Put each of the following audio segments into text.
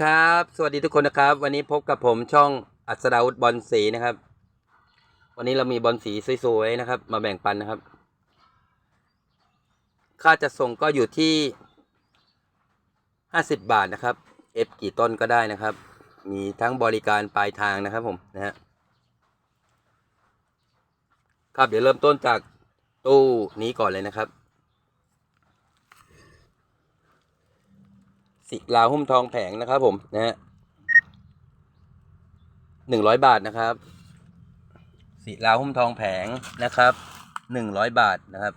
ครับ สวัสดีทุกคนนะครับ วันนี้พบกับผมช่องอัศดาวุฒบอลสีนะครับ วันนี้เรามีบอลสีสวยๆนะครับ มาแบ่งปันนะครับ ค่าจะส่งก็อยู่ที่ห้าสิบบาทนะครับ เอฟกี่ต้นก็ได้นะครับ มีทั้งบริการปลายทางนะครับผมนะฮะครับเดี๋ยวเริ่มต้นจากตู้นี้ก่อนเลยนะครับ สิลาหุ้มทองแผงนะครับผมนะฮะหนึ่งร้อยบาทนะครับสิลาหุ้มทองแผงนะครับหนึ่งร้อยบาทนะครับ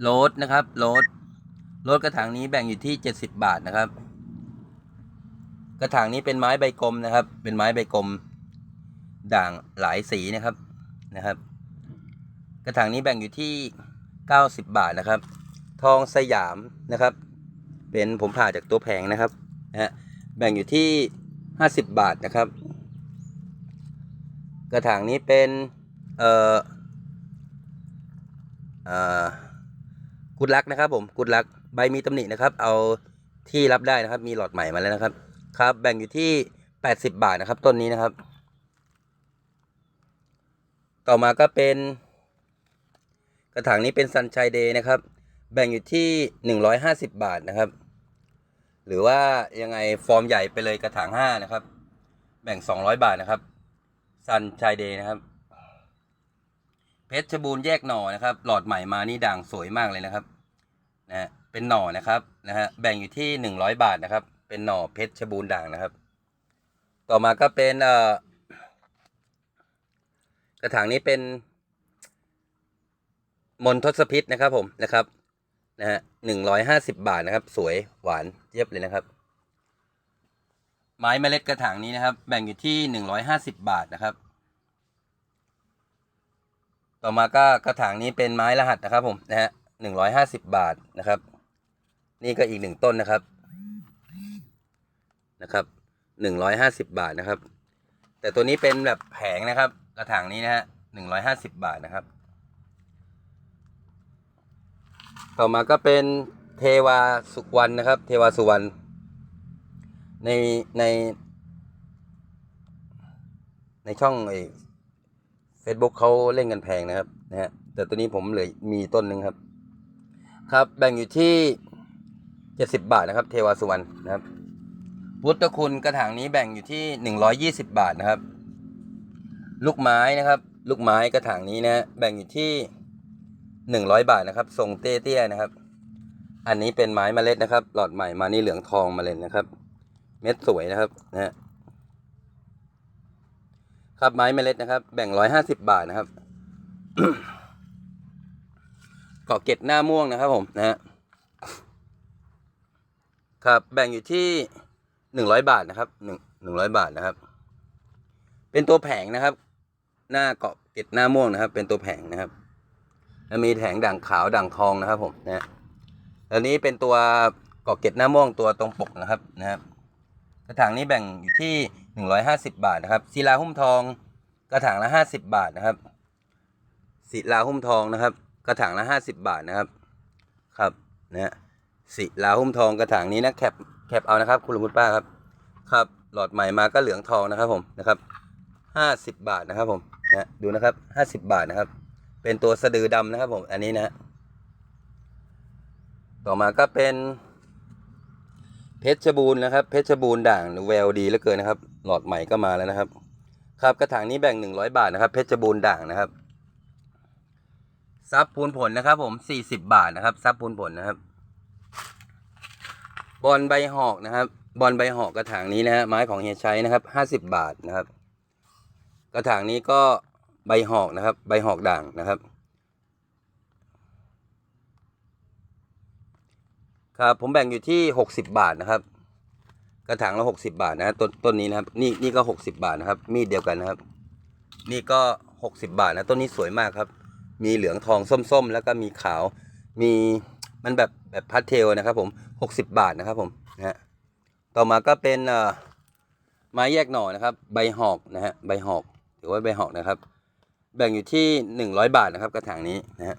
โรดนะครับโรดโรดกระถางนี้แบ่งอยู่ที่เจ็ดสิบบาทนะครับ กระถางนี้เป็นไม้ใบกลมนะครับ เป็นไม้ใบกลม ด่างหลายสีนะครับนะครับ กระถางนี้แบ่งอยู่ที่เก้าสิบบาทนะครับ ทองสยามนะครับ เป็นผมผ่าจากตัวแผงนะครับนะแบ่งอยู่ที่ห้าสิบบาทนะครับ กระถางนี้เป็นเอ่อเอ่อกุดลักนะครับผมกุดลักใบมีตำหนินะครับ เอาที่รับได้นะครับ มีหลอดใหม่มาแล้วนะครับ ครับ แบ่งอยู่ที่แปดสิบบาทนะครับ ต้นนี้นะครับ ต่อมาก็เป็น กระถางนี้เป็นซันชัยเดย์นะครับ แบ่งอยู่ที่หนึ่งร้อยห้าสิบบาทนะครับ หรือว่ายังไงฟอร์มใหญ่ไปเลยกระถางห้านะครับ แบ่งสองร้อยบาทนะครับซันชายเดย์นะครับ เพชรบูรณ์แยกหน่อนะครับ หลอดใหม่มานี่ด่างสวยมากเลยนะครับนะเป็นหน่อนะครับนะฮะแบ่งอยู่ที่หนึ่งร้อยบาทนะครับ เป็นหน่อเพชรบูรณ์ด่างนะครับ ต่อมาก็เป็นเอ่อกระถางนี้เป็นมนทศพิษนะครับผมนะครับ นะฮะหนึ่งร้อยห้าสิบบาทนะครับ สวยหวานเจี๊ยบเลยนะครับ ไม้เมล็ดกระถางนี้นะครับ แบ่งอยู่ที่หนึ่งร้อยห้าสิบบาทนะครับ ต่อมาก็กระถางนี้เป็นไม้รหัสนะครับ ผมนะฮะหนึ่งร้อยห้าสิบบาทนะครับ นี่ก็อีกหนึ่งต้นนะครับนะครับหนึ่งร้อยห้าสิบบาทนะครับ แต่ตัวนี้เป็นแบบแผงนะครับ กระถางนี้นะฮะหนึ่งร้อยห้าสิบบาทนะครับ ต่อมาก็เป็นเทวาสุวรรณนะครับ เทวาสุวรรณในใน ในช่องไอ้เฟซบุ๊กเขาเล่นกันแพงนะครับนะฮะแต่ตัวนี้ผมเหลือมีต้นหนึ่งครับ ครับแบ่งอยู่ที่เจ็ดสิบบาทนะครับ เทวาสุวรรณนะครับพุทธคุณกระถางนี้แบ่งอยู่ที่หนึ่งร้อยยี่สิบบาทนะครับ ลูกไม้นะครับ ลูกไม้กระถางนี้นะฮะแบ่งอยู่ที่ หนึ่งร้อยบาทนะครับ ทรงเตี้ยๆนะครับ อันนี้เป็นไม้เมล็ดนะครับ หลอดใหม่มานี่เหลืองทองมาเลยนะครับ เม็ดสวยนะครับนะฮะครับไม้เมล็ดนะครับ แบ่งร้อยห้าสิบบาทนะครับเกาะเกล็ดหน้าม่วงนะครับผมนะฮะครับแบ่งอยู่ที่หนึ่งร้อยบาทนะครับหนึ่งหนึ่งร้อยบาทนะครับ เป็นตัวแผงนะครับ หน้าเกาะเกล็ดหน้าม่วงนะครับ เป็นตัวแผงนะครับ มีแถงด่างขาวด่างทองนะครับผมนะฮะแล้วนี้เป็นตัวกาะเก็ดหน้าม่วงตัวตรงปกนะครับนะครับ กระถางนี้แบ่งอยู่ที่หนึ่งร้อยห้าสิบาทนะครับศิลาหุ้มทอง กระถางละห้าสิบบาทนะครับศิลาหุ้มทองนะครับ กระถางละห้าสิบบาทนะครับครับนะฮะศิลาหุ้มทองกระถางนี้นะแคปแคปเอานะครับ คุณลุงคุณป้าครับครับ หลอดใหม่มาก็เหลืองทองนะครับผมนะครับห้าสิบบาทนะครับผมนะดูนะครับห้าสิบบาทนะครับ เป็นตัวสะดือดำนะครับ ผม อันนี้นะ ต่อมาก็เป็นเพชรบูรณ์นะครับ เพชรบูรณ์ด่างแววดีเหลือเกินนะครับ หลอดใหม่ก็มาแล้วนะครับ ครับกระถางนี้แบ่งหนึ่งร้อยบาทนะครับ เพชรบูรณ์ด่างนะครับซับพูนผลนะครับ ผมสี่สิบบาทนะครับซับพูนผลนะครับ บอลใบหอกนะครับ บอลใบหอกกระถางนี้นะฮะไม้ของเฮียชัยนะครับห้าสิบบาทนะครับ กระถางนี้ก็ ใบหอกนะครับ ใบหอกด่างนะครับ ครับผมแบ่งอยู่ที่หกสิบบาทนะครับ กระถางละหกสิบาทนะต้นต้นนี้นะครับ นี่นี่ก็หกสิบาทนะครับ มีดเดียวกันนะครับ นี่ก็หกสิบาทนะต้นนี้สวยมากครับ มีเหลืองทองส้มๆ แล้วก็มีขาวมีมันแบบแบบพาสเทลนะครับ ผมหกสิบาทนะครับผมนะฮะต่อมาก็เป็นไม้แยกหน่อนะครับ ใบหอกนะฮะใบหอกถือว่าใบหอกนะครับ แบ่งอยู่ที่หนึ่งร้อยบาทนะครับกระถางนี้นะฮะ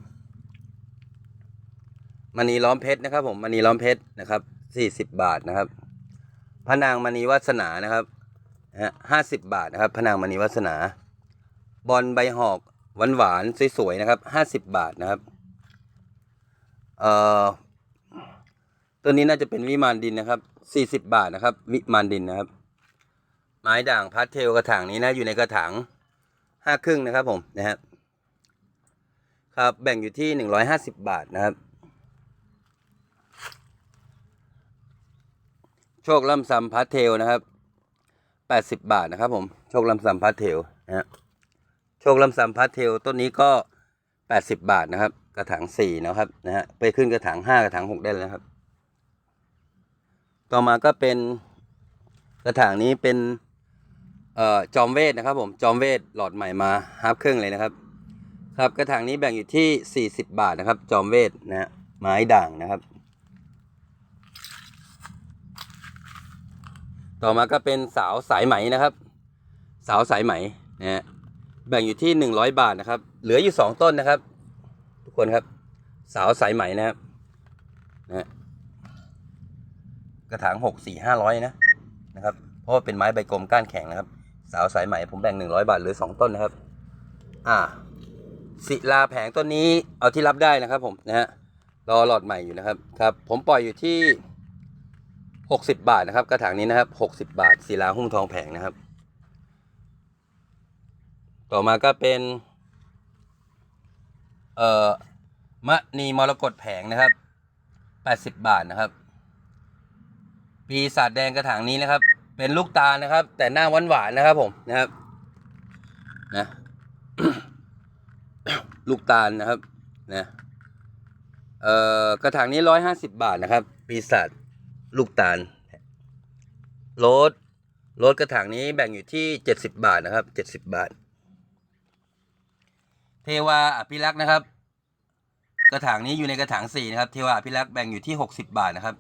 มณีล้อมเพชรนะครับ ผมมณีล้อมเพชรนะครับสี่สิบบาทนะครับพระนางมณีวาสนานะครับห้าสิบบาทนะครับพระนางมณีวาสนา บอลใบหอกหวานหวานสวยๆนะครับห้าสิบบาทนะครับเอ่อตัวนี้น่าจะเป็นวิมานดินนะครับสี่สิบบาทนะครับ วิมานดินนะครับ ไม้ด่างพาสเทลกระถางนี้นะอยู่ในกระถาง ห้าครึ่งนะครับผมนะฮะครับแบ่งอยู่ที่หนึ่งร้อยห้าสิบบาทนะครับ โชคลำซำพาสเทลนะครับแปดสิบบาทนะครับผมโชคลำซำพาสเทลนะฮะโชคลำซำพาสเทลต้นนี้ก็แปดสิบบาทนะครับ กระถางสี่นะครับนะฮะไปขึ้นกระถางห้ากระถางหกได้แล้วนะครับ ต่อมาก็เป็นกระถางนี้เป็น เอ่อจอมเวทนะครับผมจอมเวทหลอดใหม่มาฮาฟครึ่งเลยนะครับ ครับกระถางนี้แบ่งอยู่ที่สี่สิบบาทนะครับ จอมเวทนะฮะไม้ด่างนะครับ ต่อมาก็เป็นสาวสายไหมนะครับ สาวสายไหมนะฮะแบ่งอยู่ที่หนึ่งร้อยบาทนะครับ เหลืออยู่สองต้นนะครับ ทุกคนครับ สาวสายไหมนะครับนะฮะกระถางหกสี่ห้าร้อยนะนะครับ เพราะว่าเป็นไม้ใบกลมก้านแข็งนะครับ สาวสายไหม่ผมแบ่งหนึ่งร้อยบาทหลือสองต้นนะครับ อ่าศิลาแผงต้นนี้เอาที่รับได้นะครับผมนะฮะรอหลอดใหม่อยู่นะครับครับผมปล่อยอยู่ที่หกสิบบาทนะครับ กระถางนี้นะครับหกสิบาทศิลาหุ้มทองแผงนะครับ ต่อมาก็เป็น เอ่อมะนีมรกตแผงนะครับแปดสิบบาทนะครับ ปีศาจแดงกระถางนี้นะครับ เป็นลูกตาลนะครับ แต่หน้าหวานหวานๆนะครับผมนะครับนะลูกตาลนะครับนะเอ่อกระถางนี้ร้อยห้าสิบบาทนะครับ ปีศาจลูกตาลรสโรสกระถางนี้แบ่งอยู่ที่เจ็ดสิบบาทนะครับเจ็ดสิบบาท เทวาอภิรักษ์นะครับ กระถางนี้อยู่ในกระถางสี่นะครับ เทวาอภิรักษ์แบ่งอยู่ที่หกสิบาทนะครับ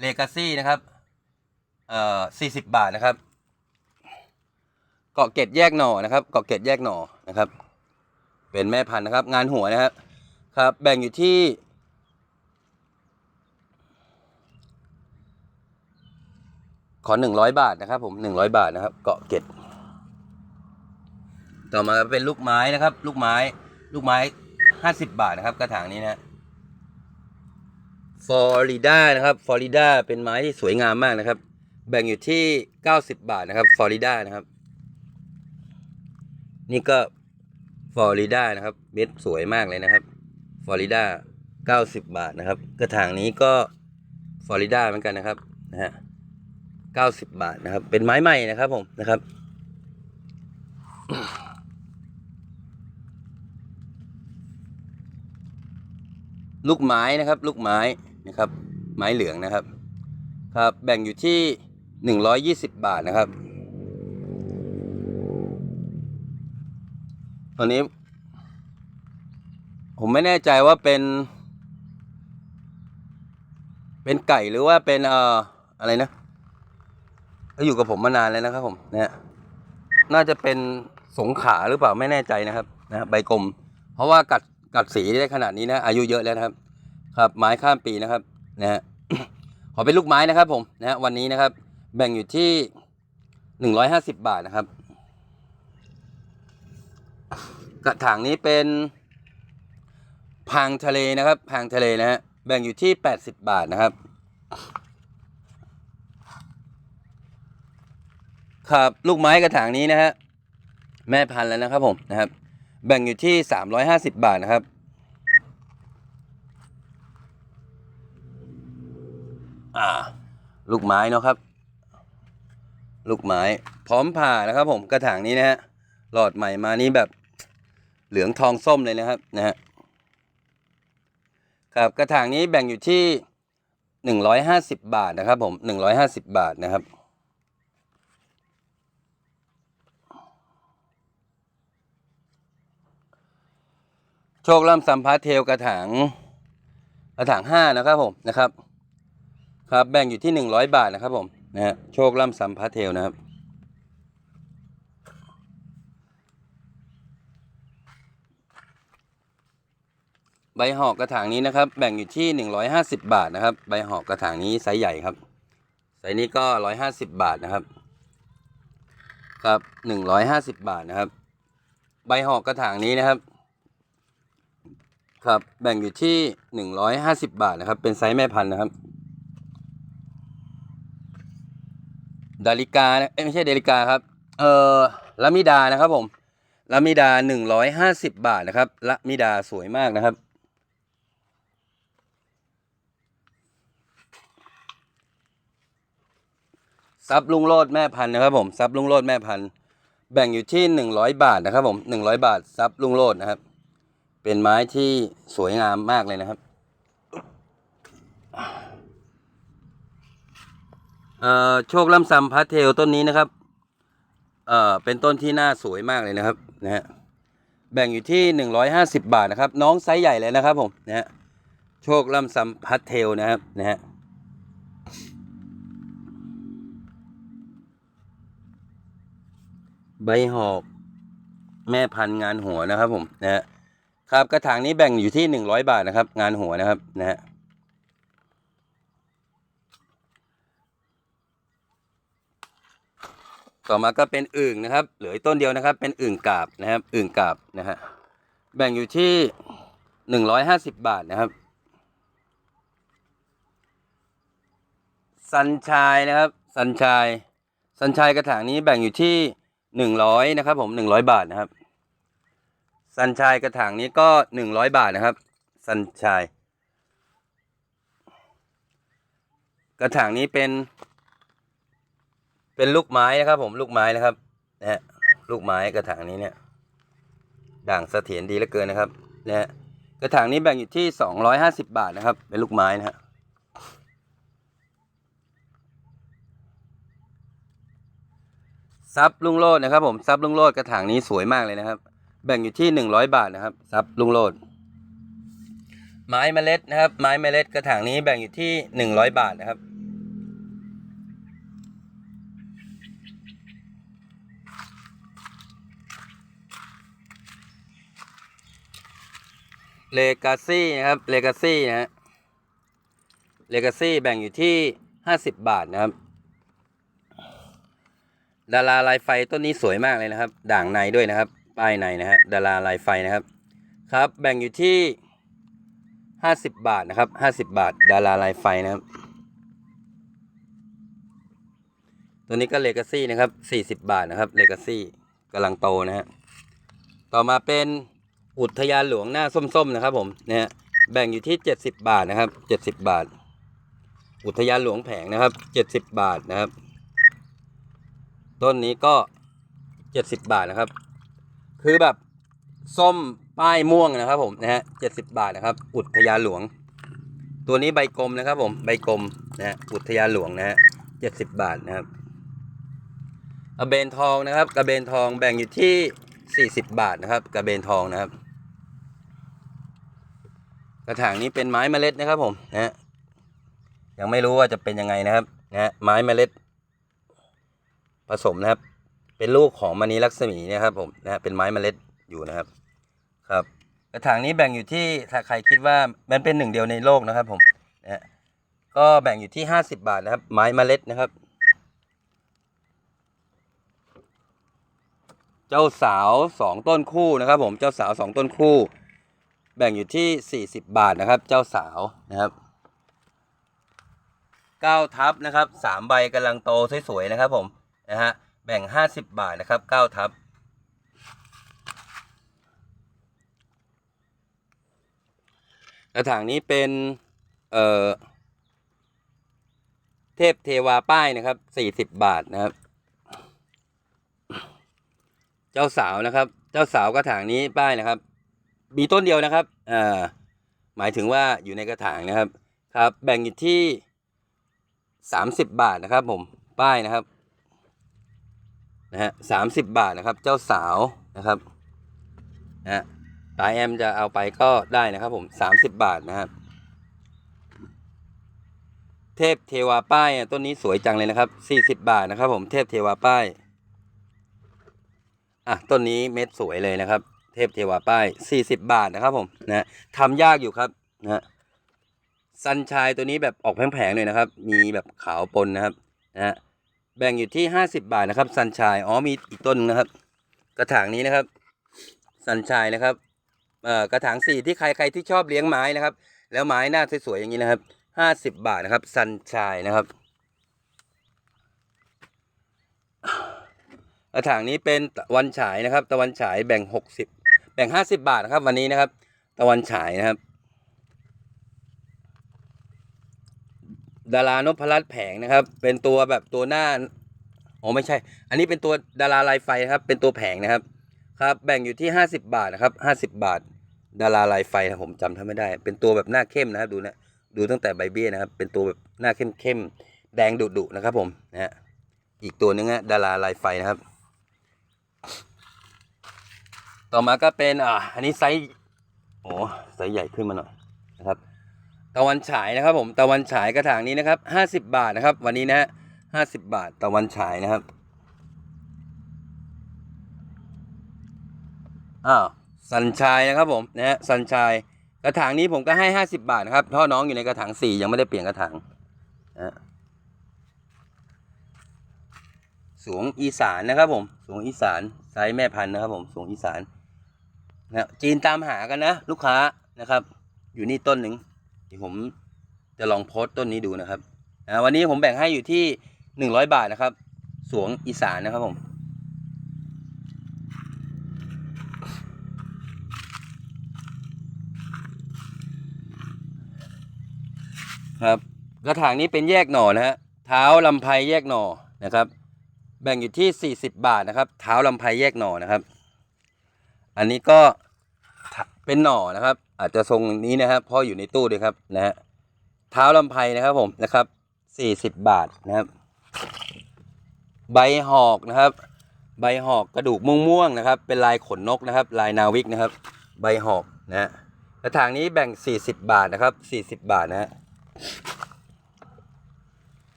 เลกาซี่นะครับ อ่อสี่สิบบาทนะครับ เกาะเกร็ดแยกหน่อนะครับ เกาะเกร็ดแยกหน่อนะครับ เป็นแม่พันธุ์นะครับ งานหัวนะครับ ครับ แบ่งอยู่ที่ขอหนึ่งร้อยบาทนะครับ ผมหนึ่งร้อยบาทนะครับ เกาะเกร็ดต่อมาเป็นลูกไม้นะครับ ลูกไม้ ลูกไม้ห้าสิบบาทนะครับ กระถางนี้นะฟลอริดานะครับฟลอริดาเป็นไม้ที่สวยงามมากนะครับ แบ่งอยู่ที่เก้าสิบบาทนะครับฟลอริดานะครับ นี่ก็ฟลอริดานะครับ เม็ดสวยมากเลยนะครับฟลอริดาเก้าสิบบาทนะครับ กระถางนี้ก็ฟลอริดาเหมือนกันนะครับนะฮะเก้าสิบบาทนะครับ เป็นไม้ใหม่นะครับผมนะครับ ลูกไม้นะครับ ลูกไม้นะครับ ไม้เหลืองนะครับ ครับแบ่งอยู่ที่ หนึ่งร้อยยี่สิบบาทนะครับ ตอนนี้ ผมไม่แน่ใจว่าเป็น เป็นไก่หรือว่าเป็นเอ่ออะไรนะเขาอยู่กับผมมานานแล้วนะครับ ผมนะฮะน่าจะเป็นสงขาหรือเปล่าไม่แน่ใจนะครับนะใบกลม เพราะว่ากัดกัดสีได้ขนาดนี้นะ อายุเยอะแล้วนะครับ ครับไม้ข้ามปีนะครับนะฮะขอเป็นลูกไม้นะครับ ผมนะฮะวันนี้นะครับ แบ่งอยู่ที่หนึ่งร้อยห้าสิบบาทนะครับ กระถางนี้เป็นพางทะเลนะครับพางทะเลนะฮะแบ่งอยู่ที่แปดสิบบาทนะครับ ครับลูกไม้กระถางนี้นะฮะแม่พันธุ์แล้วนะครับผมนะครับ แบ่งอยู่ที่สามร้อยห้าสิบบาทนะครับอ่าลูกไม้เนาะครับ ลูกไม้พร้อมผ่านะครับ ผมกระถางนี้นะฮะหลอดใหม่มานี้แบบเหลืองทองส้มเลยนะครับนะฮะครับกระถางนี้แบ่งอยู่ที่หนึ่งร้อยห้าสิบบาทนะครับ ผมหนึ่งร้อยห้าสิบบาทนะครับ โชคล่ำสัมพัทเทลกระถางกระถางห้านะครับผมนะครับ ครับแบ่งอยู่ที่หนึ่งร้อยบาทนะครับผม นะฮะโชคล่ำสัมพัทเทลนะครับ ใบหอกกระถางนี้นะครับ แบ่งอยู่ที่หนึ่งร้อยห้าสิบบาทนะครับ ใบหอกกระถางนี้ไซส์ใหญ่ครับไซส์นี้ก็ร้อยห้าสิบบาทนะครับครับหนึ่งร้อยห้าสิบบาทนะครับ ใบหอกกระถางนี้นะครับครับแบ่งอยู่ที่หนึ่งร้อยห้าสิบบาทนะครับ เป็นไซส์แม่พันธุ์นะครับ ดาริกานะเอ้ยไม่ใช่เดาริกาครับเอ่อละมิดานะครับผมละมิดาหนึ่งร้อยห้าสิบบาทนะครับละมิดาสวยมากนะครับ ซับลุงโลดแม่พันนะครับผมซับลุงโลดแม่พันแบ่งอยู่ที่หนึ่งร้อยบาทนะครับผมหนึ่งร้อยบาทซับลุงโลดนะครับ เป็นไม้ที่สวยงามมากเลยนะครับ เอ่อโชคล่ำซำพาสเทลต้นนี้นะครับ เอ่อเป็นต้นที่น่าสวยมากเลยนะครับนะฮะแบ่งอยู่ที่หนึ่งร้อยห้าสิบบาทนะครับ น้องไซส์ใหญ่เลยนะครับผมนะฮะโชคล่ำซำพาสเทลนะครับนะฮะใบหอกแม่พันธุ์งานหัวนะครับผมนะฮะครับกระถางนี้แบ่งอยู่ที่หนึ่งร้อยบาทนะครับ งานหัวนะครับนะฮะ ต่อมาก็เป็นอึ่งนะครับ เหลือต้นเดียวนะครับ เป็นอึ่งกาบนะครับ อึ่งกาบนะฮะ แบ่งอยู่ที่หนึ่งร้อยห้าสิบบาทนะครับ สันชายนะครับ สันชาย สันชายกระถางนี้แบ่งอยู่ที่หนึ่งร้อยนะครับ ผมหนึ่งร้อยบาทนะครับ สันชายกระถางนี้ก็หนึ่งร้อยบาทนะครับ สันชาย กระถางนี้เป็น เป็นลูกไม้นะครับ ผมลูกไม้นะครับนะฮะลูกไม้กระถางนี้เนี่ย ด่างเสถียรดีเหลือเกินนะครับนะฮะกระถางนี้แบ่งอยู่ที่สองร้อยห้าสิบบาทนะครับ เป็นลูกไม้นะฮะซับลุงโลดนะครับ ผมซับลุงโลดกระถางนี้สวยมากเลยนะครับ แบ่งอยู่ที่หนึ่งร้อยบาทนะครับซับลุงโลดไม้เมล็ดนะครับ ไม้เมล็ดกระถางนี้แบ่งอยู่ที่หนึ่งร้อยบาทนะครับ เลกาซี่นะครับเลกาซี่นะฮะเลกาซี่แบ่งอยู่ที่ห้าสิบบาทนะครับ ดาราลายไฟต้นนี้สวยมากเลยนะครับ ด่างในด้วยนะครับ ป้ายในนะฮะดาราลายไฟนะครับ ครับ แบ่งอยู่ที่ห้าสิบบาทนะครับห้าสิบบาท ดาราลายไฟนะครับ ตัวนี้ก็เลกาซี่นะครับสี่สิบบาทนะครับเลกาซี่กำลังโตนะฮะต่อมาเป็น อุทยานหลวงหน้าส้มๆนะครับ ผมนะฮะแบ่งอยู่ที่เจ็ดสิบบาทนะครับเจ็ดสิบบาท อุทยานหลวงแผงนะครับเจ็ดสิบบาทนะครับ ต้นนี้ก็เจ็ดสิบบาทนะครับ คือแบบส้มป้ายม่วงนะครับ ผมนะฮะเจ็ดสิบบาทนะครับ อุทยานหลวง ตัวนี้ใบกลมนะครับ ผมใบกลมนะฮะอุทยานหลวงนะฮะเจ็ดสิบบาทนะครับกระเบนทองนะครับกระเบนทองแบ่งอยู่ที่สี่สิบบาทนะครับกระเบนทองนะครับ ระถางนี้เป็นไม้เมล็ดนะครับผมนะฮะยังไม่รู้ว่าจะเป็นยังไงนะครับนะฮะไม้เมล็ด ผสมนะครับ เป็นลูกของมณีลักษมีนะครับผมนะฮะเป็นไม้เมล็ดอยู่นะครับ ครับ กระถางนี้แบ่งอยู่ที่ถ้าใครคิดว่ามันเป็นหนึ่งเดียวในโลกนะครับผมนะฮะก็แบ่งอยู่ที่ห้าสิบาทนะครับ ไม้เมล็ดนะครับ เจ้าสาวสองต้นคู่นะครับผมเจ้าสาวสองต้นคู่ แบ่งอยู่ที่สี่สิบบาทนะครับ เจ้าสาวนะครับเก้าทับนะครับสามใบกำลังโตสวยๆนะครับผมนะฮะแบ่งห้าสิบบาทนะครับเก้าทับกระถางนี้เป็นเอ่อเทพเทวาป้ายนะครับสี่สิบบาทนะครับ เจ้าสาวนะครับ เจ้าสาวกระถางนี้ป้ายนะครับ มีต้นเดียวนะครับอ่าหมายถึงว่าอยู่ในกระถางนะครับครับ แบ่งอยู่ที่สามสิบบาทนะครับ ผมป้ายนะครับนะฮะสามสิบบาทนะครับ เจ้าสาวนะครับนะฮะตายแอมจะเอาไปก็ได้นะครับผมสามสิบบาทนะครับ เทพเทวาป้ายอะต้นนี้สวยจังเลยนะครับสี่สิบบาทนะครับ ผมเทพเทวาป้ายอะต้นนี้เม็ดสวยเลยนะครับ เทพเทวาป้ายสี่สิบบาทนะครับผมนะทำยากอยู่ครับนะซันชายตัวนี้แบบออกแผงๆหน่อยนะครับ มีแบบขาวปนนะครับนะแบ่งอยู่ที่ห้าสิบาทนะครับซันชายอ๋อมีอีกต้นหนึงนะครับ กระถางนี้นะครับซันชายนะครับเอ่อกระถางสี่ที่ใครใครที่ชอบเลี้ยงไม้นะครับ แล้วไม้หน้าสวยๆอย่างนี้นะครับห้าสิบบาทนะครับซันชายนะครับ กระถางนี้เป็นตะวันฉายนะครับ ตะวันฉายแบ่งหกสิบ แบ่งห้าสิบาทนะครับ วันนี้นะครับ ตะวันฉายนะครับ ดารานพรัตน์แผงนะครับ เป็นตัวแบบตัวหน้าอ๋อไม่ใช่ อันนี้เป็นตัวดาราลายไฟครับ เป็นตัวแผงนะครับ ครับ แบ่งอยู่ที่ห้าสิบาทนะครับห้าสิบาท ดาราลายไฟนะผมจำท่านไม่ได้ เป็นตัวแบบหน้าเข้มนะครับ ดูนะดูตั้งแต่ใบเบี้ยนะครับ เป็นตัวแบบหน้าเข้มเข้มแดงดุดุนะครับ ผมนะฮะอีกตัวหนึงฮะดาราลายไฟนะครับ ต่อมาก็เป็นอ่าอันนี้ไซส์โอ้ไซส์ใหญ่ขึ้นมาหน่อยนะครับตะวันฉายนะครับผมตะวันฉายกระถางนี้นะครับห้าสิบบาทนะครับ วันนี้นะฮะห้าสิบบาทตะวันฉายนะครับอ้าวสันชายนะครับผมนะฮะสันชายกระถางนี้ผมก็ให้ห้าสิบาทนะครับพราะน้องอยู่ในกระถางสี่ยังไม่ได้เปลี่ยนกระถางนะฮะสวงอีสานนะครับผมสวงอีสานไซส์แม่พันธุ์นะครับผมสวงอีสาน นะจีนตามหากันนะ ลูกค้านะครับ อยู่นี่ต้นหนึ่งเดี๋ยวผมจะลองโพสต์ต้นนี้ดูนะครับนะวันนี้ผมแบ่งให้อยู่ที่หนึ่งร้อยบาทนะครับ สวงอีสานนะครับผมครับกระถางนี้เป็นแยกหน่อนะฮะเท้าลำไพแยกหน่อนะครับ แบ่งอยู่ที่ 40 บาทนะครับ เท้าลำไพแยกหน่อนะครับ อันนี้ก็เป็นหน่อนะครับ อาจจะทรงนี้นะครับเพราะอยู่ในตู้ด้วยครับนะฮะเท้าลำไพนะครับผมนะครับ40บบาทนะครับ ใบหอกนะครับ ใบหอกกระดูกม่วงๆนะครับ เป็นลายขนนกนะครับ ลายนาวิกนะครับ ใบหอกนะฮะกระถางนี้แบ่ง 40 บาทนะครับ 40 บาทนะฮะ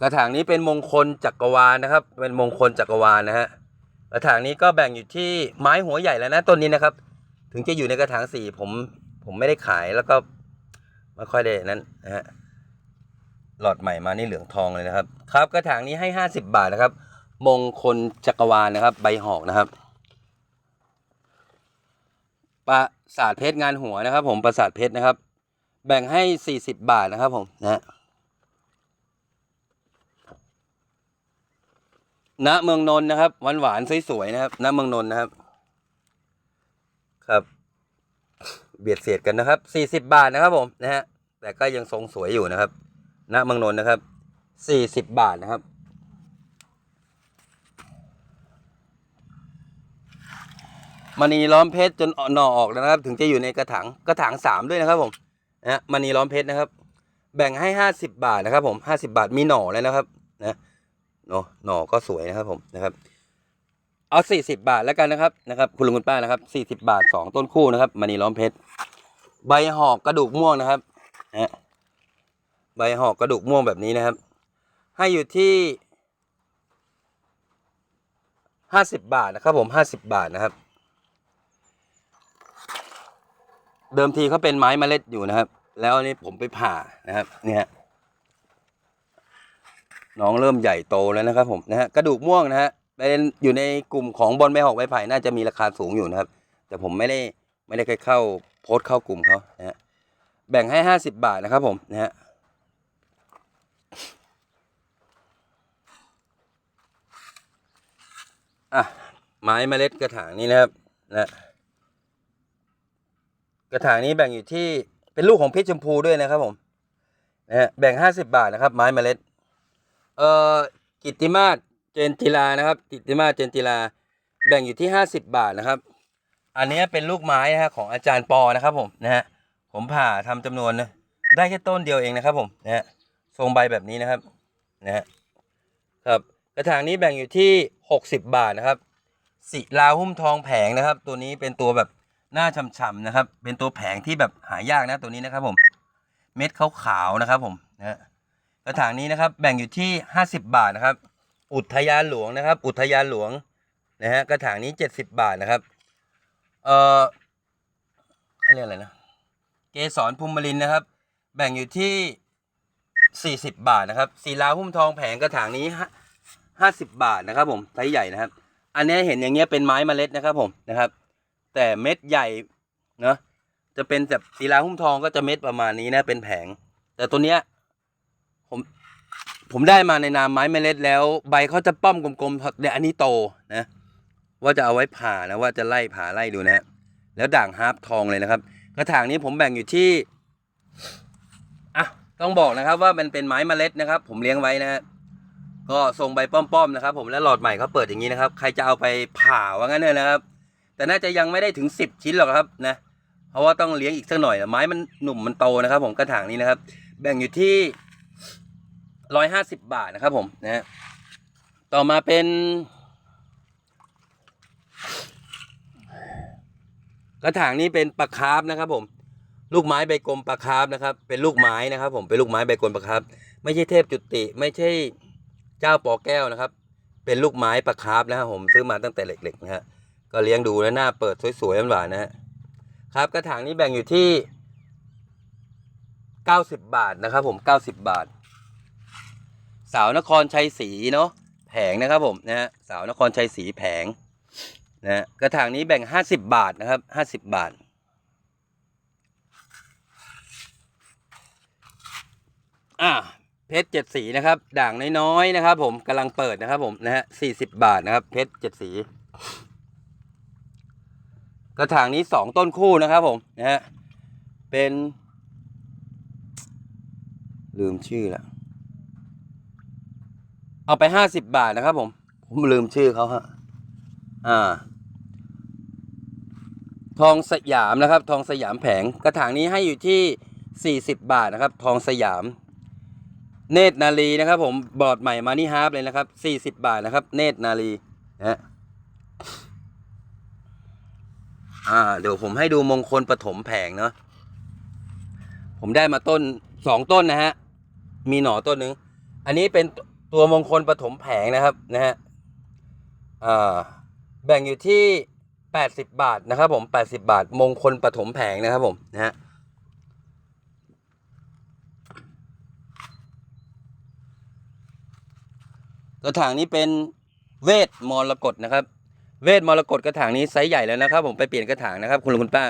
กระถางนี้เป็นมงคลจักรวาลนะครับ เป็นมงคลจักรวาลนะฮะ กระถางนี้ก็แบ่งอยู่ที่ไม้หัวใหญ่แล้วนะต้นนี้นะครับ ถึงจะอยู่ในกระถางสี่ผมผมไม่ได้ขายแล้วก็ไม่ค่อยได้นั้นนะฮะหลอดใหม่มานี่เหลืองทองเลยนะครับ ครับกระถางนี้ให้ห้าสิบบาทนะครับ มงคลจักรวาลนะครับ ใบหอกนะครับปราสาทเพชรงานหัวนะครับ ผมปราสาทเพชรนะครับ แบ่งให้สี่สิบบาทนะครับ ผมนะฮะ ณเมืองนนท์นะครับหวานหวานๆสวยๆนะครับณเมืองนนท์นะครับ ครับ เบียดเสียดกันนะครับสี่สิบบาทนะครับผมนะฮะแต่ก็ยังทรงสวยอยู่นะครับณเมืองนนท์นะครับสี่สิบบาทนะครับมณีล้อมเพชรจนหน่อออกแล้วนะครับ ถึงจะอยู่ในกระถางกระถางสามด้วยนะครับผมนะฮะมณีล้อมเพชรนะครับ แบ่งให้ห้าสิบบาทนะครับ ผมห้าสิบาทมีหน่อแล้วนะครับ นะ เนาะหน่อก็สวยนะครับผมนะครับ เอาสี่สิบาทแล้วกันนะครับนะครับ คุณลุงคุณป้านะครับสี่สิบาทสองต้นคู่นะครับมณีล้อมเพชรใบหอกกระดูกม่วงนะครับนะฮะใบหอกกระดูกม่วงแบบนี้นะครับ ให้อยู่ที่ห้าสิบบาทนะครับ ผมห้าสิบบาทนะครับ เดิมทีเขาเป็นไม้เมล็ดอยู่นะครับ แล้วนี้ผมไปผ่านะครับ เนี่ยฮะ น้องเริ่มใหญ่โตแล้วนะครับผมนะฮะกระดูกม่วงนะฮะเป็นอยู่ในกลุ่มของบอลใบหอกใบไผ่น่าจะมีราคาสูงอยู่นะครับ แต่ผมไม่ได้ไม่ได้เคยเข้าโพสต์เข้ากลุ่มเขานะฮะแบ่งให้ห้าสิบบาทนะครับผมนะฮะอะไม้เมล็ดกระถางนี้นะครับนะกระถางนี้แบ่งอยู่ที่เป็นลูกของเพชรชมพูด้วยนะครับผมนะฮะแบ่งห้าสิบบาทนะครับ ไม้เมล็ด เอ่อกิติมาศเจนจิลานะครับ กิติมาศเจนจิลา แบ่งอยู่ที่ห้าสิบบาทนะครับ อันนี้เป็นลูกไม้นะฮะของอาจารย์ปอนะครับผมนะฮะผมผ่าทำจำนวนนะได้แค่ต้นเดียวเองนะครับผมนะฮะทรงใบแบบนี้นะครับนะฮะครับกระถางนี้แบ่งอยู่ที่หกสิบบาทนะครับสิลาหุ้มทองแผงนะครับ ตัวนี้เป็นตัวแบบหน้าฉ่ำๆนะครับ เป็นตัวแผงที่แบบหายากนะตัวนี้นะครับผม เม็ดขาวๆนะครับผมนะฮะ กระถางนี้นะครับ แบ่งอยู่ที่ห้าสิบบาทนะครับ อุทยานหลวงนะครับ อุทยานหลวงนะฮะกระถางนี้เจ็ดสิบบาทนะครับ เอ่อเขาเรียกอะไรนะเกสรภูมิลินนะครับ แบ่งอยู่ที่สี่สิบบาทนะครับสีลาหุ้มทองแผงกระถางนี้ห้าสิบบาทนะครับ ผมไซส์ใหญ่นะครับ อันนี้เห็นอย่างเงี้ยเป็นไม้เมล็ดนะครับ ผมนะครับ แต่เม็ดใหญ่เนาะจะเป็นแบบสีลาหุ้มทองก็จะเม็ดประมาณนี้นะเป็นแผง แต่ตัวเนี้ย ผมผมได้มาในนามไม้เมล็ดแล้ว ใบเขาจะป้อมกลมๆเนี่ยอันนี้โตนะ ว่าจะเอาไว้ผ่านะว่าจะไล่ผ่าไล่ดูนะฮะแล้วด่างฮาร์ปทองเลยนะครับ กระถางนี้ผมแบ่งอยู่ที่อะต้องบอกนะครับว่ามันเป็นไม้เมล็ดนะครับ ผมเลี้ยงไว้นะฮะก็ทรงใบป้อมๆนะครับ ผมและหลอดใหม่เขาเปิดอย่างนี้นะครับ ใครจะเอาไปผ่าว่างั้นเนี่ยนะครับ แต่น่าจะยังไม่ได้ถึงสิบชิ้นหรอกครับนะเพราะว่าต้องเลี้ยงอีกสักหน่อยนะไม้มันหนุ่มมันโตนะครับ ผมกระถางนี้นะครับ แบ่งอยู่ที่ ร้อยห้าสิบบาทนะครับผมนะฮะต่อมาเป็น กระถางนี้เป็นปลาคาร์ฟนะครับผม ลูกไม้ใบกลมปลาคาร์ฟนะครับ เป็นลูกไม้นะครับ ผมเป็นลูกไม้ใบกลมปลาคาร์ฟไม่ใช่เทพจุติ ไม่ใช่เจ้าปอแก้วนะครับ เป็นลูกไม้ปลาคาร์ฟนะครับผมซื้อมาตั้งแต่เล็กๆนะฮะก็เลี้ยงดูแล้วหน้าเปิดสวยๆหวานๆนะฮะครับกระถางนี้แบ่งอยู่ที่เก้าสิบบาทนะครับผมเก้าสิบบาท สาวนครชัยศรีเนาะแผงนะครับผมนะฮะสาวนครชัยศรีแผงนะฮะกระถางนี้แบ่งห้าสิบบาทนะครับห้าสิบบาท อ่าเพชรเจ็ดสีนะครับ ด่างน้อยๆนะครับ ผมกำลังเปิดนะครับ ผมนะฮะสี่สิบบาทนะครับ เพชรเจ็ดสี กระถางนี้สองต้นคู่นะครับ ผมนะฮะเป็น ลืมชื่อละ เอาไปห้าสิบบาทนะครับ ผม ผมลืมชื่อเขาฮะ อ่า ทองสยามนะครับ ทองสยามแผง กระถางนี้ให้อยู่ที่40บาทนะครับ ทองสยาม เนตรนาลีนะครับ ผมบอร์ดใหม่มานี่ฮาร์ปเลยนะครับ40บาทนะครับ เนตรนาลีนะฮะอ่า เดี๋ยวผมให้ดูมงคลปฐมแผงเนาะผมได้มาต้นสองต้นนะฮะ มีหน่อต้นหนึ่งอันนี้เป็น ตัวมงคลปฐมแผงนะครับนะฮะอ่าแบ่งอยู่ที่ 80 บาทนะครับผม 80 บาท มงคลปฐมแผงนะครับผมนะฮะกระถางนี้เป็นเวทมรกตนะครับ เวทมรกตกระถางนี้ไซส์ใหญ่แล้วนะครับ ผมไปเปลี่ยนกระถางนะครับ คุณลุงคุณป้า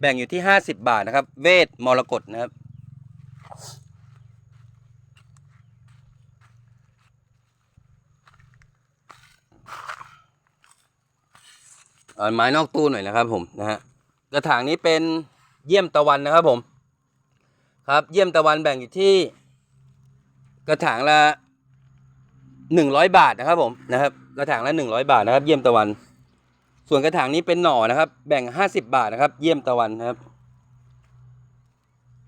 แบ่งอยู่ที่ 50 บาทนะครับ เวทมรกตนะครับ เอา ไม้นอกตู้หน่อยนะครับผมนะฮะกระถางนี้เป็นเยี่ยมตะวันนะครับผม ครับเยี่ยมตะวันแบ่งอยู่ที่ กระถางละหนึ่งร้อยบาทนะครับผมนะครับ กระถางละหนึ่งร้อยบาทนะครับ เยี่ยมตะวัน ส่วนกระถางนี้เป็นหน่อนะครับ แบ่งห้าสิบบาทนะครับ เยี่ยมตะวันนะครับ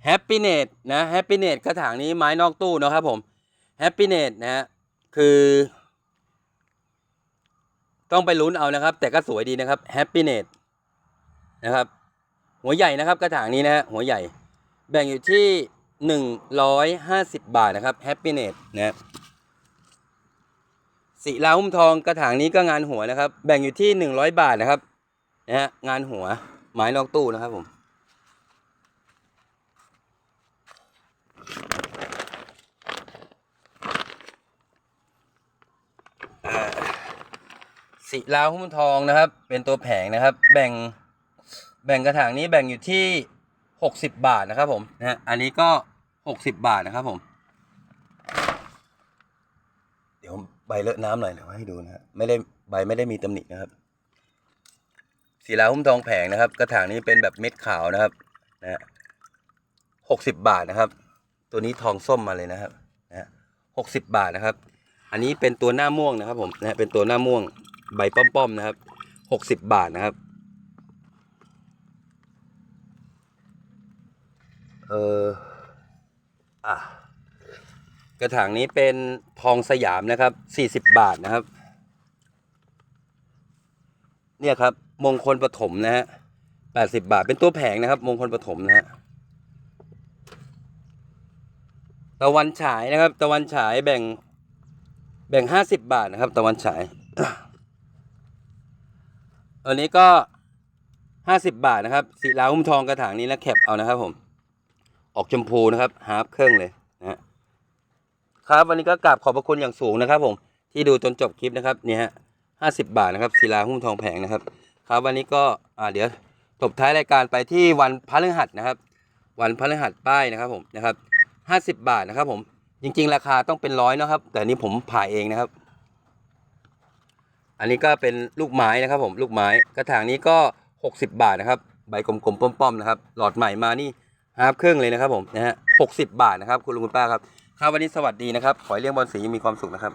แฮปปี้เนตนะแฮปปี้เนตกระถางนี้ไม้นอกตู้นะครับผมแฮปปี้เนตนะฮะคือ ต้องไปลุ้นเอานะครับ แต่ก็สวยดีนะครับแฮปปี้เนตนะครับหัวใหญ่นะครับกระถางนี้นะฮะหัวใหญ่ แบ่งอยู่ที่หนึ่งร้อยห้าสิบบาทนะครับแฮปปี้เนตนะสีลาหุ้มทองกระถางนี้ก็งานหัวนะครับ แบ่งอยู่ที่หนึ่งร้อยบาทนะครับนะฮะงานหัวไม้นอกตู้นะครับผม สีลาหุ้มทองนะครับ เป็นตัวแผงนะครับ แบ่งแบ่งกระถางนี้แบ่งอยู่ที่หกสิบบาทนะครับผมนะอันนี้ก็หกสิบบาทนะครับผม เดี๋ยวใบเลอะน้ำหน่อยเดี๋ยวให้ดูนะฮะไม่ได้ใบไม่ได้มีตำหนินะครับ สีลาหุ้มทองแผงนะครับ กระถางนี้เป็นแบบเม็ดขาวนะครับนะหกสิบบาทนะครับ ตัวนี้ทองส้มมาเลยนะครับนะหกสิบบาทนะครับ อันนี้เป็นตัวหน้าม่วงนะครับผมนะเป็นตัวหน้าม่วง ใบป้อมๆนะครับหกสิบบาทนะครับ เอออะกระถางนี้เป็นทองสยามนะครับสี่สิบบาทนะครับ เนี่ยครับมงคลปฐมนะฮะแปดสิบาทเป็นตัวแผงนะครับ มงคลปฐมนะฮะตะวันฉายนะครับ ตะวันฉายแบ่งแบ่งห้าสิบบาทนะครับ ตะวันฉาย อันนี้ก็ห้าสิบบาทนะครับสีลาหุ้มทองกระถางนี้นะแคปเอานะครับผม ออกชมพูนะครับฮาร์ปเครื่องเลยนะฮะครับวันนี้ก็กราบขอบพระคุณอย่างสูงนะครับ ผมที่ดูจนจบคลิปนะครับเนี่ยฮะห้าสิบบาทนะครับศิลาหุ้มทองแผงนะครับ ครับวันนี้ก็อ่าเดี๋ยวจบท้ายรายการไปที่วันพฤหัสนะครับ วันพฤหัสป้ายนะครับผมนะครับห้าสิบบาทนะครับ ผมจริง ๆ ราคาต้องเป็นร้อยนะครับ แต่นนี้ผมผ่าเองนะครับ อันนี้ก็เป็นลูกไม้นะครับผมลูกไม้กระถางนี้ก็ 60 บาทนะครับใบกลมๆป้อมๆนะครับหลอดใหม่มานี่ฮาร์ฟครึ่งเลยนะครับผมนะฮะ60บาทนะครับคุณลุงคุณป้าครับครับวันนี้สวัสดีนะครับ ขอให้เลี้ยงบอลสีมีความสุขนะครับ